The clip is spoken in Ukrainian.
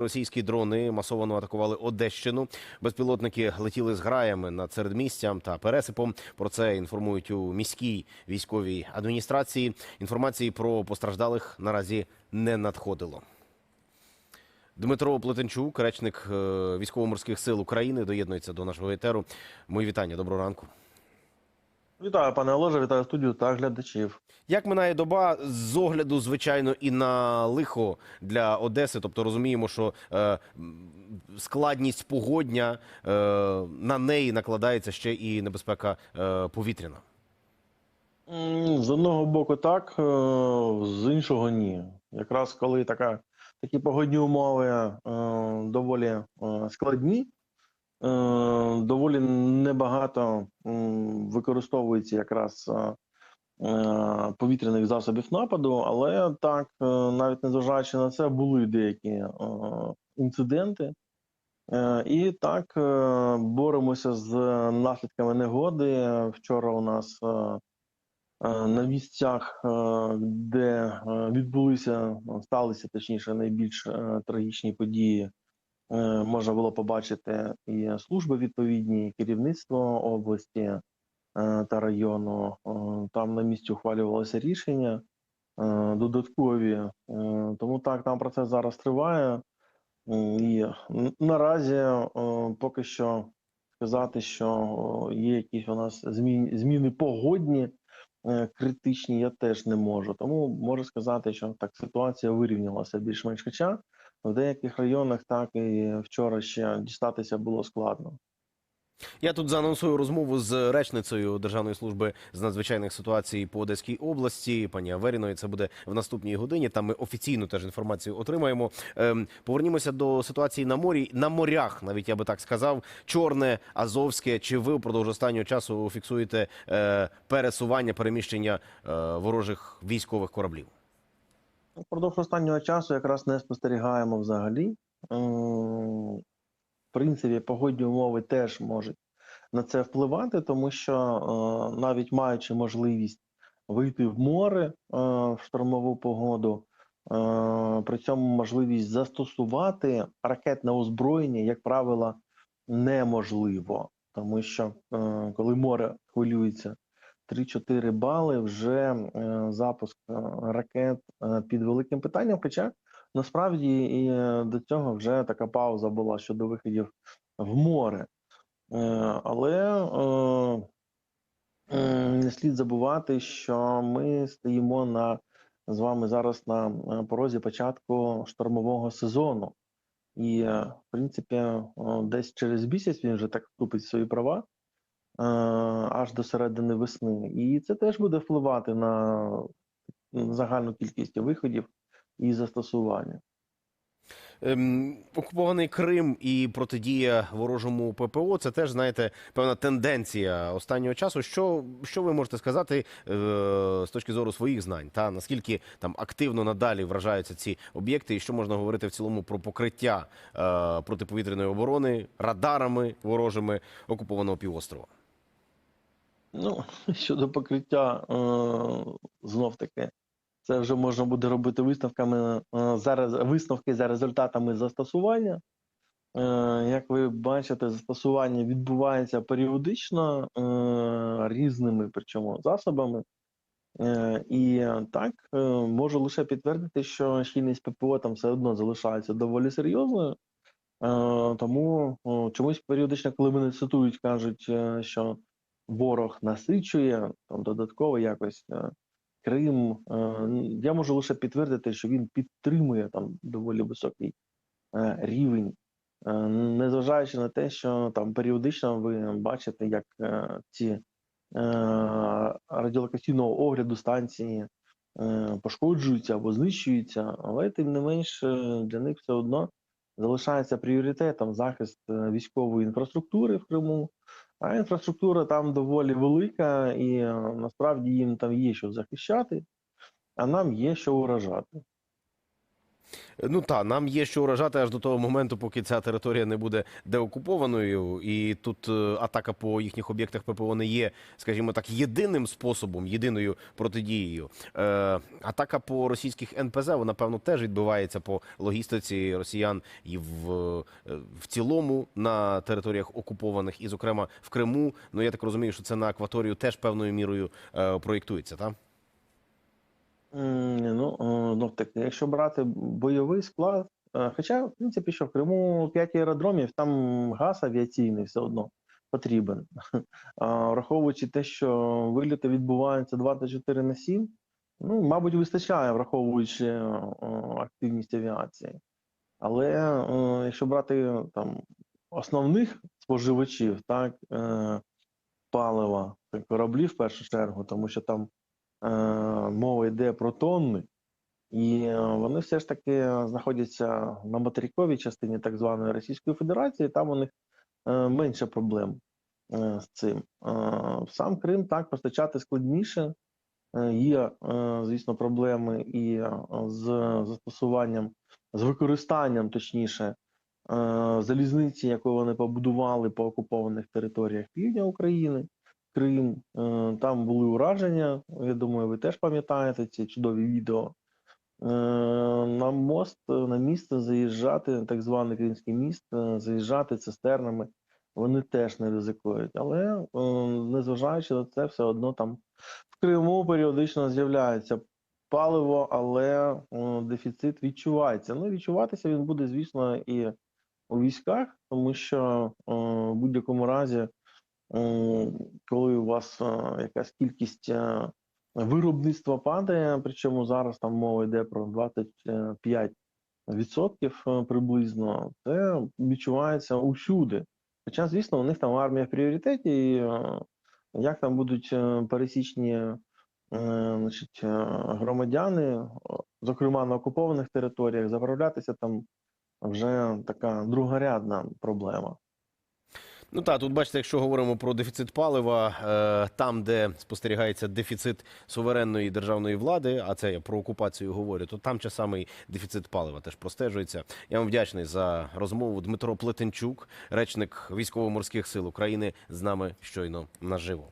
Російські дрони масово атакували Одещину. Безпілотники летіли з граями над середмістям та пересипом. Про це інформують у міській військовій адміністрації. Інформації про постраждалих наразі не надходило. Дмитро Плетенчук, речник е, військово-морських сил України, доєднується до нашого етеру. Мої вітання. Доброго ранку. Вітаю, пане Олеже, вітаю студію та глядачів. Як минає доба з огляду, звичайно, і на лихо для Одеси. Тобто розуміємо, що е, складність погодня е, на неї накладається ще і небезпека е, повітряна. З одного боку, так, е, з іншого ні. Якраз коли така, такі погодні умови е, доволі е, складні, доволі небагато використовується якраз е, е, повітряних засобів нападу, але так, е, навіть незважаючи на це, були деякі е, інциденти. Е, І так е, боремося з наслідками негоди. Вчора у нас е, е, на місцях, е, де е, відбулися, сталися точніше найбільш е, трагічні події, е, можна було побачити і служби відповідні, і керівництво області е, та району. Е, Там на місці ухвалювалося рішення е, додаткові. Е, Тому так, там процес зараз триває. І наразі е, поки що сказати, що є якісь у нас зміни, зміни погодні е, критичні, я теж не можу. Тому можу сказати, що так ситуація вирівнялася більш-менш. Хоча в деяких районах так і вчора ще дістатися було складно. Я тут заанонсую розмову з речницею Державної служби з надзвичайних ситуацій по Одеській області, пані Аверіною. Це буде в наступній годині. Там ми офіційну теж інформацію отримаємо. Ем, повернімося до ситуації на морі, на морях, навіть я би так сказав. Чорне, Азовське. Чи ви впродовж останнього часу фіксуєте е, пересування, переміщення е, ворожих військових кораблів? Впродовж останнього часу якраз не спостерігаємо взагалі. Ем, В принципі, погодні умови теж можуть на це впливати, тому що е, навіть маючи можливість вийти в море е, в штормову погоду, е, при цьому можливість застосувати ракетне озброєння, як правило, неможливо, тому що е, коли море хвилюється 3-4 бали, вже е, запуск е, ракет е, під великим питанням. Хоча насправді і до цього вже така пауза була щодо виходів в море. Але не слід забувати, що ми стоїмо на з вами зараз на порозі початку штормового сезону. І, в принципі, десь через місяць він вже так вступить в свої права аж до середини весни. І це теж буде впливати на загальну кількість виходів і застосування. Ем, окупований Крим і протидія ворожому ППО це теж знаєте певна тенденція останнього часу. Що, що ви можете сказати е, з точки зору своїх знань? Та наскільки там активно надалі вражаються ці об'єкти, і що можна говорити в цілому про покриття е, протиповітряної оборони радарами ворожими окупованого півострова? Ну, щодо покриття, е, знов таки, це вже можна буде робити висновками е, зараз висновки за результатами застосування. Е, Як ви бачите, застосування відбувається періодично різними причому засобами. І так можу лише підтвердити, що щільність ППО там все одно залишається доволі серйозною. Тому чомусь періодично, коли мене цитують, кажуть, що ворог насичує там додатково якось е, Крим. е, Я можу лише підтвердити, що він підтримує там доволі високий е, рівень, незважаючи на те, що там періодично ви бачите, як ці радіолокаційного огляду станції пошкоджуються або знищуються, але тим не менш для них все одно залишається пріоритетом захист військової інфраструктури в Криму. А інфраструктура там доволі велика, і е, насправді їм там є що захищати, а нам є що уражати. Ну та нам є що вражати аж до того моменту, поки ця територія не буде деокупованою, і тут е, атака по їхніх об'єктах ППО не є, скажімо так, єдиним способом, єдиною протидією. Е, атака по російських НПЗ, вона певно теж відбувається по логістиці росіян і в, е, в цілому на територіях окупованих, і зокрема в Криму. Ну я так розумію, що це на акваторію теж певною мірою е, проєктується, так? Ну, ну таки, якщо брати бойовий склад, е, хоча, в принципі, що в Криму 5 аеродромів, там газ авіаційний все одно потрібен. Враховуючи те, що виліти відбуваються 24 на 7, ну, мабуть, вистачає, враховуючи е, активність авіації. Але е, якщо брати там основних споживачів, так, е, палива, кораблі в першу чергу, тому що там е, мова йде про тонни, і е, вони все ж таки знаходяться на материковій частині так званої Російської Федерації, там у них е, менше проблем е, з цим. Е, сам Крим так постачати складніше. Е, Є, е, звісно, проблеми і е, з застосуванням, з використанням, точніше, е, залізниці, яку вони побудували по окупованих територіях півдня України. Крим, Е, там були ураження. Я думаю, ви теж пам'ятаєте ці чудові відео. Е, На мост, на місце заїжджати, так званий Кримський міст, е, заїжджати цистернами, вони теж не ризикують. Але незважаючи на це, все одно там в Криму періодично з'являється паливо, але дефіцит відчувається. Ну, відчуватися він буде, звісно, і у військах, тому що в будь-якому разі коли у вас е, якась кількість е, виробництва падає, причому зараз там мова йде про 25% е, приблизно, це відчувається усюди. Хоча, звісно, у них там армія в пріоритеті, і як там будуть пересічні значить, громадяни, зокрема на окупованих територіях, заправлятися там вже така другорядна проблема. Ну так, тут бачите, якщо говоримо про дефіцит палива, е, там, де спостерігається дефіцит суверенної державної влади, а це я про окупацію говорю, то там часами дефіцит палива теж простежується. Я вам вдячний за розмову. Дмитро Плетенчук, речник військово-морських сил України, з нами щойно наживо.